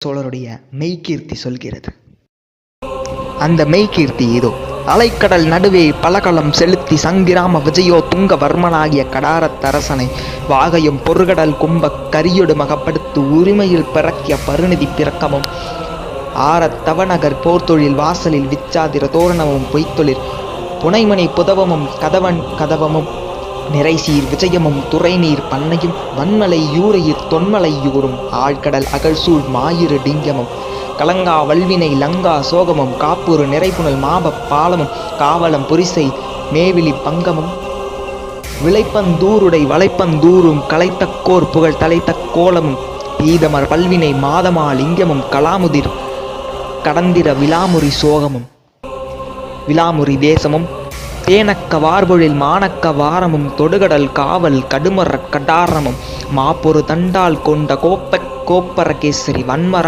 சோழருடைய மெய்கீர்த்தி சொல்கிறது. அந்த மெய்கீர்த்தி இதோ அலைக்கடல் நடுவே பலகலம் செலுத்தி சங்கிராம விஜயோ துங்கவர்மனாகிய கடாரத்தரசனை வாகையும் பொருகடல் கும்ப கரியொடு மகப்படுத்து உரிமையில் பிறக்கிய பருநிதி பிறக்கமும் ஆரத் தவநகர் போர்த்தொழில் வாசலில் விச்சாதிர தோரணமும் பொய்த்தொழில் புனைமணி புதவமும் கதவன் கதவமும் நிறைசீர் விஜயமும் துறைநீர் பண்ணையும் வன்மலை யூரையிற் தொன்மலை யூரும் ஆழ்கடல் அகழ்சூழ் மாயிரு டிங்கமும் கலங்கா வல்வினை லங்கா சோகமும் காப்பூரு நிறைப்புணல் மாபப் பாலமும் காவலம் புரிசை மேவிலி பங்கமும் விளைப்பந்தூருடை வளைப்பந்தூரும் கலைத்தக்கோர் புகழ் தலைத்த கோலமும் பீதமர் பல்வினை மாதமா லிங்கமும் கலாமுதிர் கடந்திர விலாமுரி சோகமும் விலாமுரி தேசமும் தேனக்க வார்பொழில் மானக்க வாரமும் தொடுகடல் காவல் கடுமரக் கடாரமும் மாப்பொரு தண்டால் கொண்ட கோப்ப கோப்பரகேசரி வன்மரா